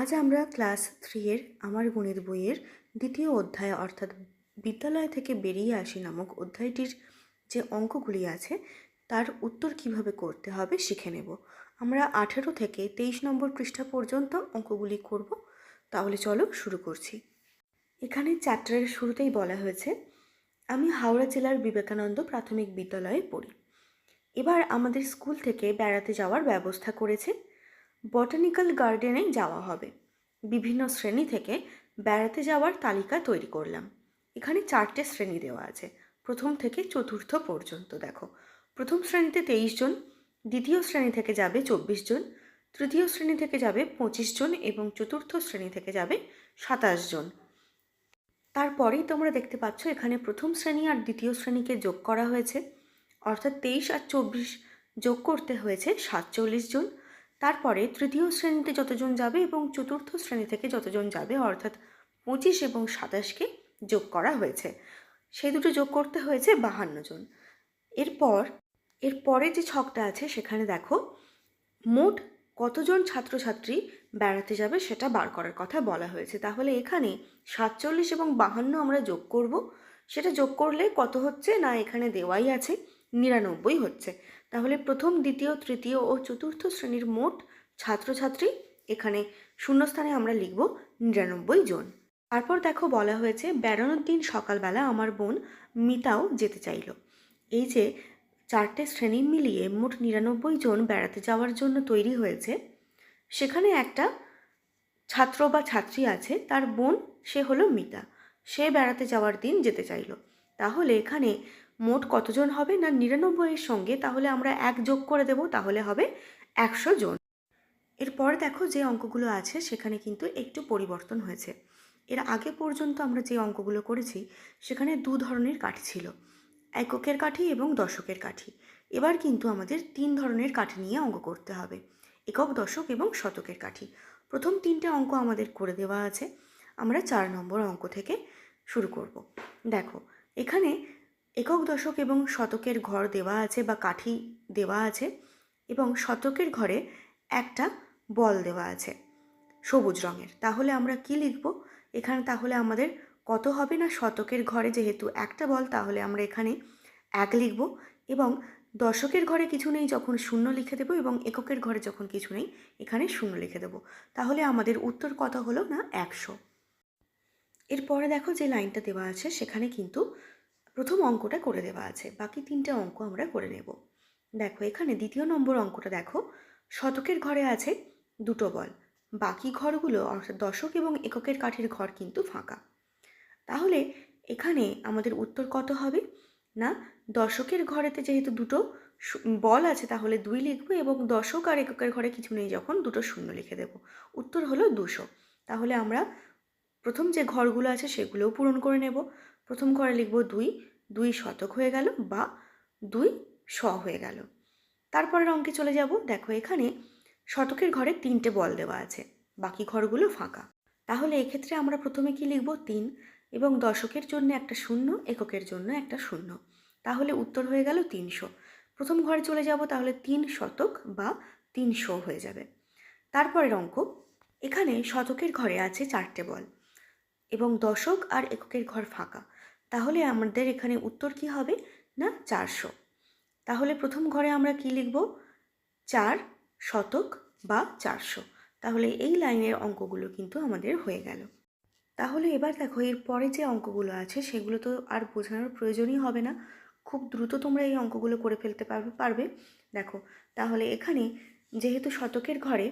আজ আমরা ক্লাস থ্রিয়ের আমার গণিত বইয়ের দ্বিতীয় অধ্যায় অর্থাৎ বিদ্যালয় থেকে বেরিয়ে আসি নামক অধ্যায়টির যে অঙ্কগুলি আছে, তার উত্তর কীভাবে করতে হবে শিখে নেব। আমরা আঠেরো থেকে তেইশ নম্বর পৃষ্ঠা পর্যন্ত অঙ্কগুলি করব। তাহলে চলো শুরু করছি। এখানে চ্যাপ্টারের শুরুতেই বলা হয়েছে, আমি হাওড়া জেলার বিবেকানন্দ প্রাথমিক বিদ্যালয়ে পড়ি। এবার আমাদের স্কুল থেকে বেড়াতে যাওয়ার ব্যবস্থা করেছে। বটানিক্যাল গার্ডেনে যাওয়া হবে। বিভিন্ন শ্রেণি থেকে বেড়াতে যাওয়ার তালিকা তৈরি করলাম। এখানে চারটে শ্রেণি দেওয়া আছে। প্রথম থেকে চতুর্থ পর্যন্ত দেখো। প্রথম শ্রেণীতে তেইশ জন, দ্বিতীয় শ্রেণি থেকে যাবে চব্বিশ জন, তৃতীয় শ্রেণি থেকে যাবে পঁচিশ জন এবং চতুর্থ শ্রেণি থেকে যাবে সাতাশ জন। তারপরেই তোমরা দেখতে পাচ্ছ এখানে প্রথম শ্রেণি আর দ্বিতীয় শ্রেণীকে যোগ করা হয়েছে। অর্থাৎ তেইশ আর চব্বিশ যোগ করতে হয়েছে সাতচল্লিশ জন। তারপরে তৃতীয় শ্রেণীতে যতজন যাবে এবং চতুর্থ শ্রেণি থেকে যতজন যাবে, অর্থাৎ পঁচিশ এবং সাতাশকে যোগ করা হয়েছে। সেই দুটো যোগ করতে হয়েছে বাহান্ন জন। এরপর এর পরে যে ছকটা আছে সেখানে দেখো, মোট কতজন ছাত্রছাত্রী বেড়াতে যাবে সেটা বার করার কথা বলা হয়েছে। তাহলে এখানে সাতচল্লিশ এবং বাহান্ন আমরা যোগ করব। সেটা যোগ করলে কত হচ্ছে? না, এখানে দেওয়াই আছে, নিরানব্বই হচ্ছে। তাহলে প্রথম, দ্বিতীয়, তৃতীয় ও চতুর্থ শ্রেণির মোট ছাত্রছাত্রী এখানে শূন্যস্থানে আমরা লিখব নিরানব্বই জন। তারপর দেখো বলা হয়েছে, বেড়ানোর দিন সকালবেলা আমার বোন মিতাও যেতে চাইল। এই যে চারটে শ্রেণি মিলিয়ে মোট নিরানব্বই জন বেড়াতে যাওয়ার জন্য তৈরি হয়েছে, সেখানে একটা ছাত্র বা ছাত্রী আছে, তার বোন সে হলো মিতা। সে বেড়াতে যাওয়ার দিন যেতে চাইলো। তাহলে এখানে মোট কতজন হবে না নিরানব্বইয়ের সঙ্গে? তাহলে আমরা এক যোগ করে দেব, তাহলে হবে একশো জন। এরপর দেখো যে অঙ্কগুলো আছে, সেখানে কিন্তু একটু পরিবর্তন হয়েছে। এর আগে পর্যন্ত আমরা যে অঙ্কগুলো করেছি, সেখানে দু ধরনের কাঠি ছিল। এককের কাঠি এবং দশকের কাঠি। এবার কিন্তু আমাদের তিন ধরনের কাঠি নিয়ে অঙ্ক করতে হবে। একক, দশক এবং শতকের কাঠি। প্রথম তিনটে অঙ্ক আমাদের করে দেওয়া আছে। আমরা চার নম্বর অঙ্ক থেকে শুরু করব। দেখো, এখানে একক দশক এবং শতকের ঘর দেওয়া আছে বা কাঠি দেওয়া আছে এবং শতকের ঘরে একটা বল দেওয়া আছে, সবুজ রঙের। তাহলে আমরা কি লিখব? এখানে তাহলে আমাদের কত হবে না শতকের ঘরে? যেহেতু একটা বল, তাহলে আমরা এখানে এক লিখব এবং দশকের ঘরে কিছু নেই যখন শূন্য লিখে দেবো এবং এককের ঘরে যখন কিছু নেই এখানে শূন্য লিখে দেবো। তাহলে আমাদের উত্তর কত হলো না? একশো। এরপরে দেখো যে লাইনটা দেওয়া আছে, সেখানে কিন্তু প্রথম অঙ্কটা করে দেওয়া আছে। বাকি তিনটে অঙ্ক আমরা করে নেব। দেখো, এখানে দ্বিতীয় নম্বর অঙ্কটা দেখো। শতকের ঘরে আছে দুটো বল। বাকি ঘরগুলো অর্থাৎ দশক এবং এককের কাঠের ঘর কিন্তু ফাঁকা। তাহলে এখানে আমাদের উত্তর কত হবে? না, দশকের ঘরেতে যেহেতু দুটো বল আছে, তাহলে দুই লিখব এবং দশক আর এককের ঘরে কিছু নেই যখন দুটো শূন্য লিখে দেব। উত্তর হলো দুশো। তাহলে আমরা প্রথম যে ঘরগুলো আছে সেগুলোও পূরণ করে নেব। প্রথম ঘরে লিখব দুই দুই শতক হয়ে গেল বা দুই শ হয়ে গেল। তারপরের অঙ্কে চলে যাব। দেখো এখানে শতকের ঘরে তিনটে বল দেওয়া আছে, বাকি ঘরগুলো ফাঁকা। তাহলে এক্ষেত্রে আমরা প্রথমে কি লিখব? তিন এবং দশকের জন্য একটা শূন্য, এককের জন্য একটা শূন্য। তাহলে উত্তর হয়ে গেল তিনশো। প্রথম ঘরে চলে যাব তাহলে তিন শতক বা তিনশো হয়ে যাবে। তারপরের অঙ্ক, এখানে শতকের ঘরে আছে চারটে বল এবং দশক আর এককের ঘর ফাঁকা। তাহলে আমাদের এখানে উত্তর কি হবে? না, চারশো। তাহলে প্রথম ঘরে আমরা কি লিখব? চার শতক বা চারশো। তাহলে এই লাইনের অঙ্কগুলো কিন্তু আমাদের হয়ে গেল। তাহলে এবার দেখো, এর পরে যে অঙ্কগুলো আছে, সেগুলো তো আর বোঝানোর প্রয়োজনই হবে না। খুব দ্রুত তোমরা এই অঙ্কগুলো করে ফেলতে পারবে পারবে। দেখো, তাহলে এখানে যেহেতু শতকের ঘরে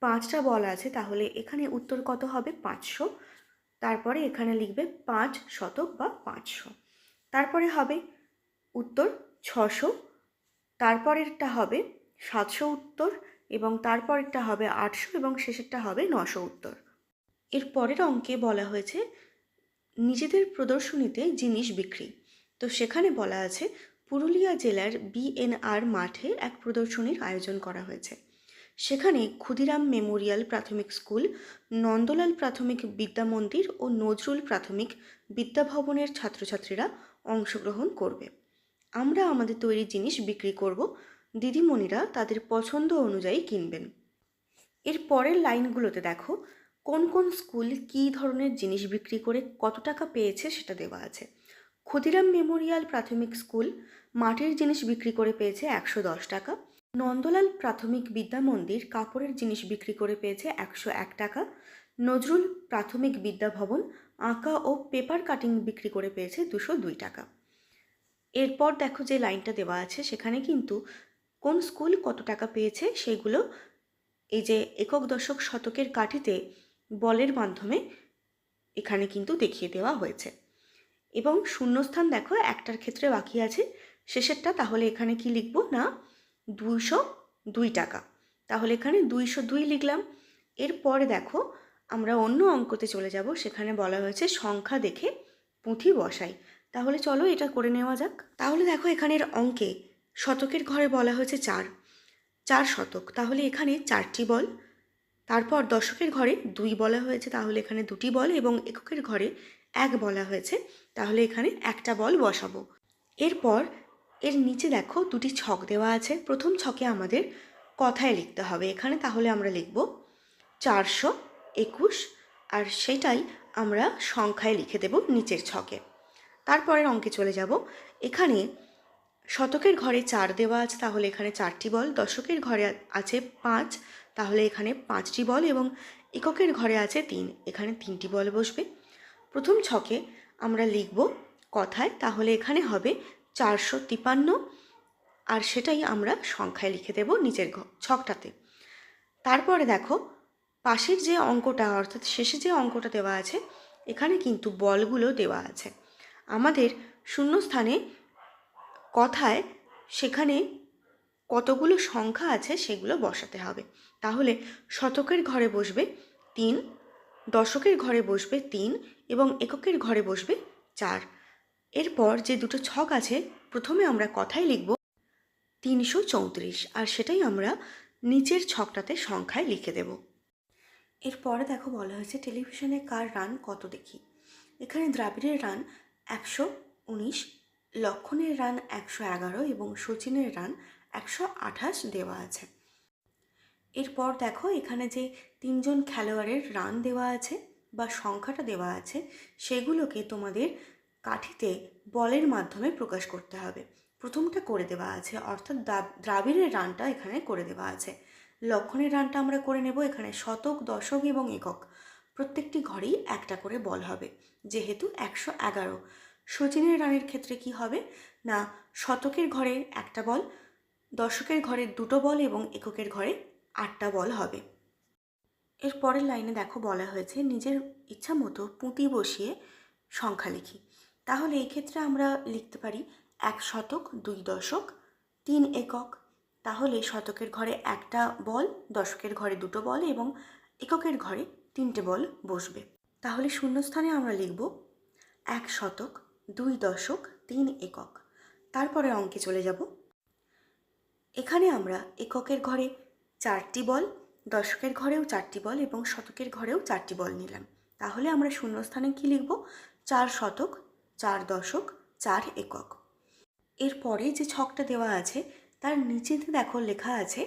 পাঁচটা বল আছে, তাহলে এখানে উত্তর কত হবে? পাঁচশো। তারপরে এখানে লিখবে পাঁচ শতক বা পাঁচশো। তারপরে হবে উত্তর ছশো, তারপরেরটা হবে সাতশো উত্তর এবং তারপরেরটা হবে আটশো এবং শেষেরটা হবে নশো উত্তর। এর পরের অঙ্কে বলা হয়েছে নিজেদের প্রদর্শনীতে জিনিস বিক্রি। তো সেখানে বলা আছে পুরুলিয়া জেলার বিএনআর মাঠে এক প্রদর্শনীর আয়োজন করা হয়েছে। সেখানে ক্ষুদিরাম মেমোরিয়াল প্রাথমিক স্কুল, নন্দলাল প্রাথমিক বিদ্যামন্দির ও নজরুল প্রাথমিক বিদ্যাভবনের ছাত্রছাত্রীরা অংশগ্রহণ করবে। আমরা আমাদের তৈরি জিনিস বিক্রি করব, দিদিমণিরা তাদের পছন্দ অনুযায়ী কিনবেন। এর পরের লাইনগুলোতে দেখো, কোন কোন স্কুল কী ধরনের জিনিস বিক্রি করে কত টাকা পেয়েছে সেটা দেওয়া আছে। ক্ষুদিরাম মেমোরিয়াল প্রাথমিক স্কুল মাটির জিনিস বিক্রি করে পেয়েছে একশো দশ টাকা নন্দলাল প্রাথমিক বিদ্যা মন্দির কাপড়ের জিনিস বিক্রি করে পেয়েছে একশো এক টাকা। নজরুল প্রাথমিক বিদ্যা ভবন আঁকা ও পেপার কাটিং বিক্রি করে পেয়েছে দুশো দুই টাকা। এরপর দেখো যে লাইনটা দেওয়া আছে, সেখানে কিন্তু কোন স্কুল কত টাকা পেয়েছে সেগুলো এই যে একক দশক শতকের কাঠিতে বলের মাধ্যমে এখানে কিন্তু দেখিয়ে দেওয়া হয়েছে। এবং শূন্যস্থান দেখো, একটার ক্ষেত্রে বাকি আছে। শেষেরটা তাহলে এখানে কি লিখব? না দুইশো দুই টাকা। তাহলে এখানে দুইশো দুই লিখলাম। এরপরে দেখো আমরা অন্য অঙ্কতে চলে যাব। সেখানে বলা হয়েছে সংখ্যা দেখে পুঁথি বসাই। তাহলে চলো এটা করে নেওয়া যাক। তাহলে দেখো এখানের অঙ্কে শতকের ঘরে বলা হয়েছে চার। চার শতক। তাহলে এখানে চারটি বল। তারপর দশকের ঘরে দুই বলা হয়েছে। তাহলে এখানে দুটি বল এবং এককের ঘরে এক বলা হয়েছে। তাহলে এখানে একটা বল বসাবো। এরপর এর নিচে দেখো দুটি ছক দেওয়া আছে। প্রথম ছকে আমাদের কথায় লিখতে হবে এখানে, তাহলে আমরা লিখব চারশো একুশ, আর সেটাই আমরা সংখ্যায় লিখে দেব নিচের ছকে। তারপরের অঙ্কে চলে যাব। এখানে শতকের ঘরে চার দেওয়া আছে, তাহলে এখানে চারটি বল। দশকের ঘরে আছে পাঁচ, তাহলে এখানে পাঁচটি বল এবং এককের ঘরে আছে তিন, এখানে তিনটি বল বসবে। প্রথম ছকে আমরা লিখব কথায়, তাহলে এখানে হবে চারশো তিপান্ন। আর সেটাই আমরা সংখ্যায় লিখে দেব নিচের ছকটাতে। তারপরে দেখো, পাশের যে অঙ্কটা, অর্থাৎ শেষে যে অঙ্কটা দেওয়া আছে, এখানে কিন্তু বলগুলো দেওয়া আছে। আমাদের শূন্যস্থানে কথায় সেখানে কতগুলো সংখ্যা আছে সেগুলো বসাতে হবে। তাহলে শতকের ঘরে বসবে তিন, দশকের ঘরে বসবে তিন এবং এককের ঘরে বসবে চার। এরপর যে দুটো ছক আছে, প্রথমে আমরা কথায় লিখব তিনশো চৌত্রিশ, আর সেটাই আমরা নিচের ছকটাতে সংখ্যায় লিখে দেব। এরপরে দেখো বলা হয়েছে, টেলিভিশনে কার রান কত দেখি? এখানে দ্রাবিড়ের রান একশো উনিশ, লক্ষণের রান একশো এগারো এবং সচিনের রান একশো আঠাশ দেওয়া আছে। এরপর দেখো, এখানে যে তিনজন খেলোয়াড়ের রান দেওয়া আছে বা সংখ্যাটা দেওয়া আছে, সেগুলোকে তোমাদের কাঠিতে বলের মাধ্যমে প্রকাশ করতে হবে। প্রথমটা করে দেওয়া আছে, অর্থাৎ দ্রা- দ্রাবিড়ের রানটা এখানে করে দেওয়া আছে। লক্ষণের রানটা আমরা করে নেব এখানে শতক, দশক এবং একক। প্রত্যেকটি ঘরেই একটা করে বল হবে, যেহেতু একশো এগারো। সচিনের রানের ক্ষেত্রে কি হবে? না, শতকের ঘরে একটা বল, দশকের ঘরে দুটো বল এবং এককের ঘরে আটটা বল হবে। এর পরের লাইনে দেখো বলা হয়েছে, নিজের ইচ্ছা মতো পুঁতি বসিয়ে সংখ্যা লিখি। তাহলে এই ক্ষেত্রে আমরা লিখতে পারি এক শতক, দুই দশক, তিন একক। তাহলে শতকের ঘরে একটা বল, দশকের ঘরে দুটো বল এবং এককের ঘরে তিনটে বল বসবে। তাহলে শূন্যস্থানে আমরা লিখব এক শতক, দুই দশক, তিন একক। তারপরে অঙ্কে চলে যাব। এখানে আমরা এককের ঘরে চারটি বল, দশকের ঘরেও চারটি বল এবং শতকের ঘরেও চারটি বল নিলাম। তাহলে আমরা শূন্যস্থানে কি লিখব? চার শতক চার দশক, চার একক। এরপরে যে ছকটা দেওয়া আছে, তার নিচেতে দেখো লেখা আছে,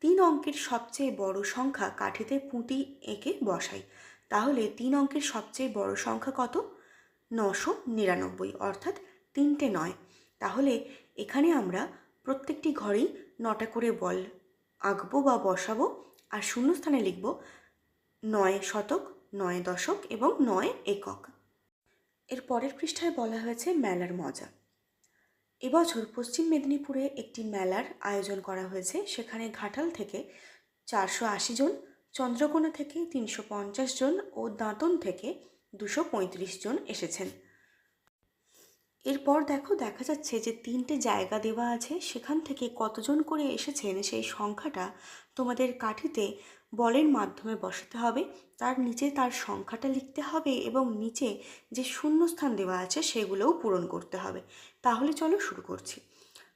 তিন অঙ্কের সবচেয়ে বড় সংখ্যা কাঠিতে পুঁতি এঁকে বসাই। তাহলে তিন অঙ্কের সবচেয়ে বড় সংখ্যা কত? নশো নিরানব্বই, অর্থাৎ তিনটে নয়। তাহলে এখানে আমরা প্রত্যেকটি ঘরেই নটা করে বল আঁকবো বা বসাবো আর শূন্যস্থানে লিখব নয় শতক, নয় দশক এবং নয় একক। এর পরের পৃষ্ঠায় বলা হয়েছে মেলার মজা। এবছর পশ্চিম মেদিনীপুরে একটি মেলার আয়োজন করা হয়েছে। সেখানে ঘাটাল থেকে চারশো আশি জন, চন্দ্রকোনা থেকে তিনশো পঞ্চাশ জন ও দাঁতন থেকে দুশো পঁয়ত্রিশ জন এসেছেন। এরপর দেখো, দেখা যাচ্ছে যে তিনটে জায়গা দেওয়া আছে। সেখান থেকে কতজন করে এসেছেন সেই সংখ্যাটা তোমাদের কাঠিতে বলের মাধ্যমে বসাতে হবে। তার নিচে তার সংখ্যাটা লিখতে হবে এবং নিচে যে শূন্যস্থান দেওয়া আছে সেগুলোও পূরণ করতে হবে। তাহলে চলো শুরু করছি।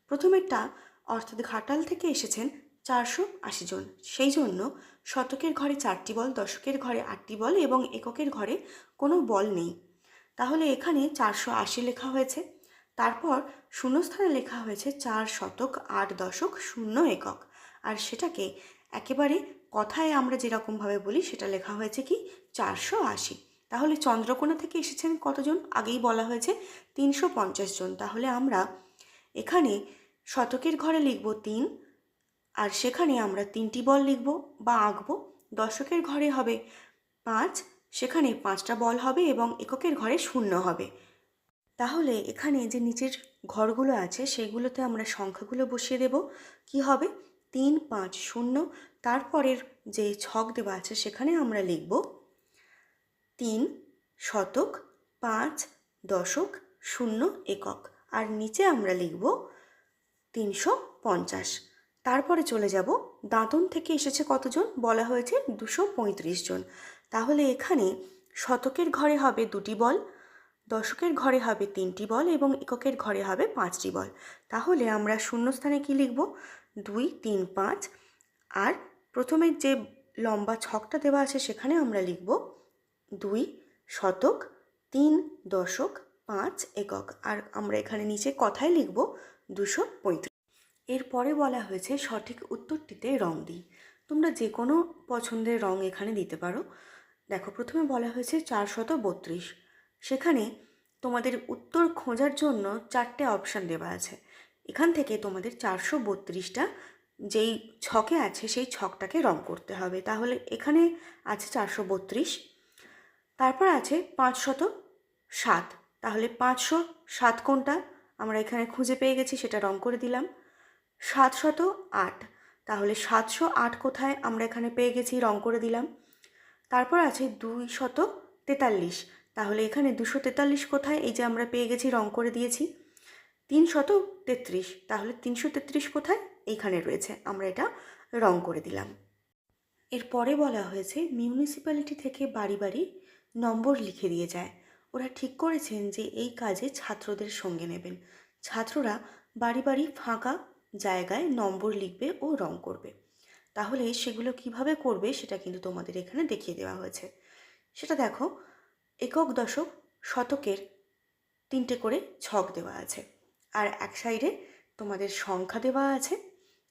প্রথমেরটা অর্থাৎ ঘাটাল থেকে এসেছেন চারশো আশি জন। সেই জন্য শতকের ঘরে চারটি বল, দশকের ঘরে আটটি বল এবং এককের ঘরে কোনো বল নেই। তাহলে এখানে চারশো আশি লেখা হয়েছে। তারপর শূন্যস্থানে লেখা হয়েছে চার শতক আট দশক শূন্য একক। আর সেটাকে একেবারে কথায় আমরা যেরকমভাবে বলি, সেটা লেখা হয়েছে কি চারশো আশি। তাহলে চন্দ্রকোনা থেকে এসেছেন কতজন? আগেই বলা হয়েছে তিনশো পঞ্চাশ জন। তাহলে আমরা এখানে শতকের ঘরে লিখব তিন, আর সেখানে আমরা তিনটি বল লিখব বা আঁকবো। দশকের ঘরে হবে পাঁচ, সেখানে পাঁচটা বল হবে এবং এককের ঘরে শূন্য হবে। তাহলে এখানে যে নিচের ঘরগুলো আছে, সেগুলোতে আমরা সংখ্যাগুলো বসিয়ে দেব। কি হবে? তিন পাঁচ শূন্য, তারপরের যে ছক দেওয়া আছে সেখানে আমরা লিখব তিন শতক, পাঁচ দশক, শূন্য একক। আর নিচে আমরা লিখব তিনশো পঞ্চাশ। তারপরে চলে যাব, দাঁতন থেকে এসেছে কতজন? বলা হয়েছে দুশো পঁয়ত্রিশ জন। তাহলে এখানে শতকের ঘরে হবে দুটি বল, দশকের ঘরে হবে তিনটি বল এবং এককের ঘরে হবে পাঁচটি বল। তাহলে আমরা শূন্যস্থানে কি লিখব? দুই, তিন, পাঁচ। আর প্রথমে যে লম্বা ছকটা দেওয়া আছে সেখানে আমরা লিখব দুই শতক, তিন দশক, পাঁচ একক। আর আমরা এখানে নিচে কথায় লিখব দুশো পঁয়ত্রিশ। এরপরে বলা হয়েছে সঠিক উত্তরটিতে রং দিই। তোমরা যে কোনো পছন্দের রং এখানে দিতে পারো। দেখো, প্রথমে বলা হয়েছে চারশত বত্রিশ। সেখানে তোমাদের উত্তর খোঁজার জন্য চারটে অপশান দেওয়া আছে। এখান থেকে তোমাদের চারশো বত্রিশটা যেই ছকে আছে সেই ছকটাকে রং করতে হবে। তাহলে এখানে আছে চারশো বত্রিশ, তারপর আছে পাঁচশত সাত। তাহলে পাঁচশো সাত কোনটা? আমরা এখানে খুঁজে পেয়ে গেছি, সেটা রং করে দিলাম। সাতশত আট। তাহলে সাতশো আট কোথায়? আমরা এখানে পেয়ে গেছি, রং করে দিলাম। তারপর আছে দুই শত তেতাল্লিশ। তাহলে এখানে দুশো তেতাল্লিশ কোথায়? এই যে আমরা পেয়ে গেছি, রং করে দিয়েছি। তিন শত তেত্রিশ। তাহলে তিনশো তেত্রিশ কোথায়? এইখানে রয়েছে। আমরা এটা রং করে দিলাম। এরপরে বলা হয়েছে মিউনিসিপ্যালিটি থেকে বাড়ি বাড়ি নম্বর লিখে দিয়ে যায়। ওরা ঠিক করেছেন যে এই কাজে ছাত্রদের সঙ্গে নেবেন। ছাত্ররা বাড়ি বাড়ি ফাঁকা জায়গায় নম্বর লিখবে ও রং করবে। তাহলে সেগুলো কীভাবে করবে সেটা কিন্তু তোমাদের এখানে দেখিয়ে দেওয়া হয়েছে। সেটা দেখো, একক দশক শতকের তিনটে করে ছক দেওয়া আছে। আর এক সাইডে তোমাদের সংখ্যা দেওয়া আছে।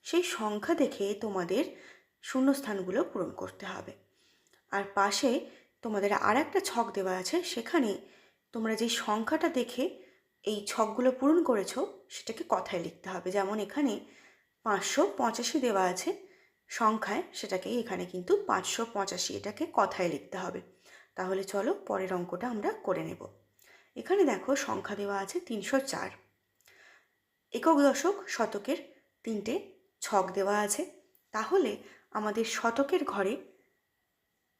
সেই সংখ্যা দেখে তোমাদের শূন্যস্থানগুলো পূরণ করতে হবে। আর পাশে তোমাদের আর একটা ছক দেওয়া আছে, সেখানে তোমরা যে সংখ্যাটা দেখে এই ছকগুলো পূরণ করেছ, সেটাকে কথায় লিখতে হবে। যেমন এখানে পাঁচশো পঁচাশি দেওয়া আছে, সংখ্যায় সেটাকে এখানে কিন্তু পাঁচশো পঁচাশি এটাকে কথায় লিখতে হবে। তাহলে চলো পরের অঙ্কটা আমরা করে নেব। এখানে দেখো সংখ্যা দেওয়া আছে তিনশো চার। একক দশক শতকের তিনটে ছক দেওয়া আছে। তাহলে আমাদের শতকের ঘরে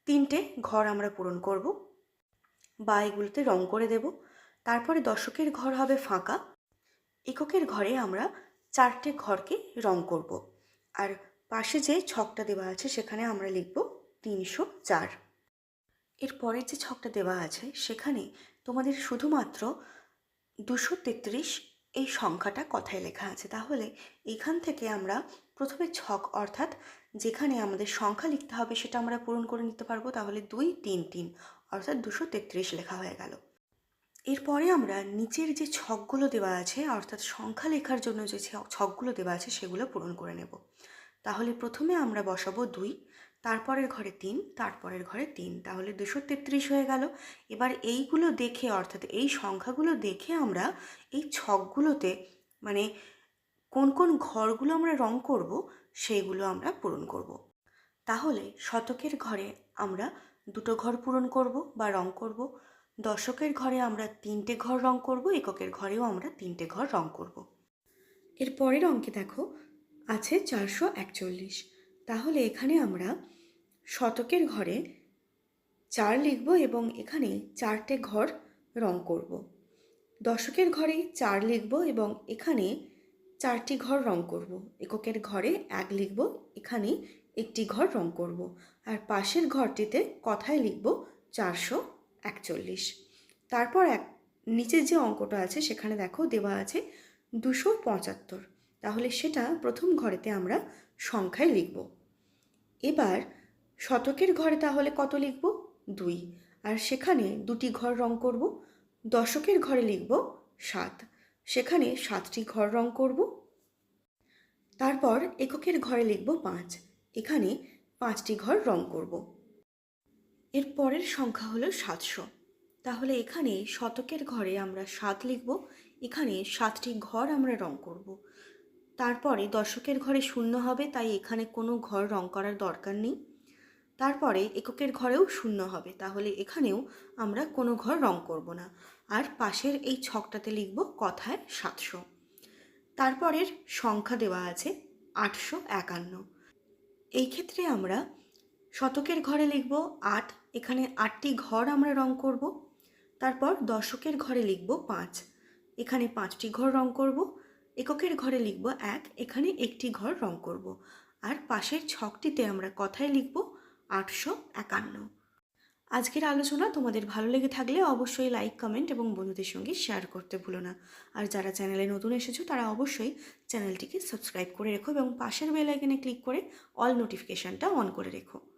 তিনটে ঘর আমরা পূরণ করব। বা এগুলোতে রং করে দেব। তারপরে দশকের ঘর হবে ফাঁকা। এককের ঘরে আমরা চারটে ঘরকে রং করব। আর পাশে যে ছকটা দেওয়া আছে সেখানে আমরা লিখব তিনশো চার। এর পরের যে ছকটা দেওয়া আছে সেখানে তোমাদের শুধুমাত্র দুশো তেত্রিশ এই সংখ্যাটা কথায় লেখা আছে। তাহলে এখান থেকে আমরা প্রথমে ছক অর্থাৎ যেখানে আমাদের সংখ্যা লিখতে হবে সেটা আমরা পূরণ করে নিতে পারব। তাহলে দুই, তিন তিন অর্থাৎ দুশো তেত্রিশ লেখা হয়ে গেল। এরপরে আমরা নিচের যে ছকগুলো দেওয়া আছে অর্থাৎ সংখ্যা লেখার জন্য যে ছকগুলো দেওয়া আছে সেগুলো পূরণ করে নেব। তাহলে প্রথমে আমরা বসাবো দুই তারপরের ঘরে তিন, তারপরের ঘরে তিন, তাহলে দুশো তেত্রিশ হয়ে গেল। এবার এইগুলো দেখে, অর্থাৎ এই সংখ্যাগুলো দেখে আমরা এই ছকগুলোতে মানে কোন কোন ঘরগুলো আমরা রং করব, সেইগুলো আমরা পূরণ করব। তাহলে শতকের ঘরে আমরা দুটো ঘর পূরণ করব বা রং করব। দশকের ঘরে আমরা তিনটে ঘর রং করব, এককের ঘরেও আমরা তিনটে ঘর রং করব। এর পরের অঙ্কে দেখো, আছে চারশো একচল্লিশ। তাহলে এখানে আমরা শতকের ঘরে চার লিখব এবং এখানে চারটে ঘর রং করব। দশকের ঘরে চার লিখব এবং এখানে চারটি ঘর রং করব। এককের ঘরে এক লিখব, এখানে একটি ঘর রং করব। আর পাশের ঘরটিতে কথায় লিখব চারশো একচল্লিশ। তারপর এক, নিচের যে অঙ্কটা আছে সেখানে দেখো দেওয়া আছে দুশো পঁচাত্তর। তাহলে সেটা প্রথম ঘরেতে আমরা সংখ্যায় লিখব। এবার শতকের ঘরে তাহলে কত লিখব? দুই। আর সেখানে দুটি ঘর রং করব, দশকের ঘরে লিখব সাত। সেখানে সাতটি ঘর রং করব, তারপর এককের ঘরে লিখব পাঁচ। এখানে পাঁচটি ঘর রং করব। এর পরের সংখ্যা হলো সাতশো। তাহলে এখানে শতকের ঘরে আমরা সাত লিখব, এখানে সাতটি ঘর আমরা রং করব। তারপরে দর্শকের ঘরে শূন্য হবে, তাই এখানে কোনো ঘর রং করার দরকার নেই। তারপরে এককের ঘরেও শূন্য হবে, তাহলে এখানেও আমরা কোনো ঘর রং করব না। আর পাশের এই ছকটাতে লিখব কথায় সাতশো। তারপরের সংখ্যা দেওয়া আছে আটশো একান্ন। এই ক্ষেত্রে আমরা শতকের ঘরে লিখব আট, এখানে আটটি ঘর আমরা রং করব। তারপর দশকের ঘরে লিখব পাঁচ, এখানে পাঁচটি ঘর রং করব। এককের ঘরে লিখব এক, এখানে একটি ঘর রং করব। আর পাশের ছকটিতে আমরা কথায় লিখব আটশো একান্ন। আজকের আলোচনা তোমাদের ভালো লেগে থাকলে অবশ্যই লাইক কমেন্ট এবং বন্ধুদের সঙ্গে শেয়ার করতে ভুলো না। আর যারা চ্যানেলে নতুন এসেছ, তারা অবশ্যই চ্যানেলটিকে সাবস্ক্রাইব করে রেখো এবং পাশের বেল আইকনে ক্লিক করে অল নোটিফিকেশানটা অন করে রেখো।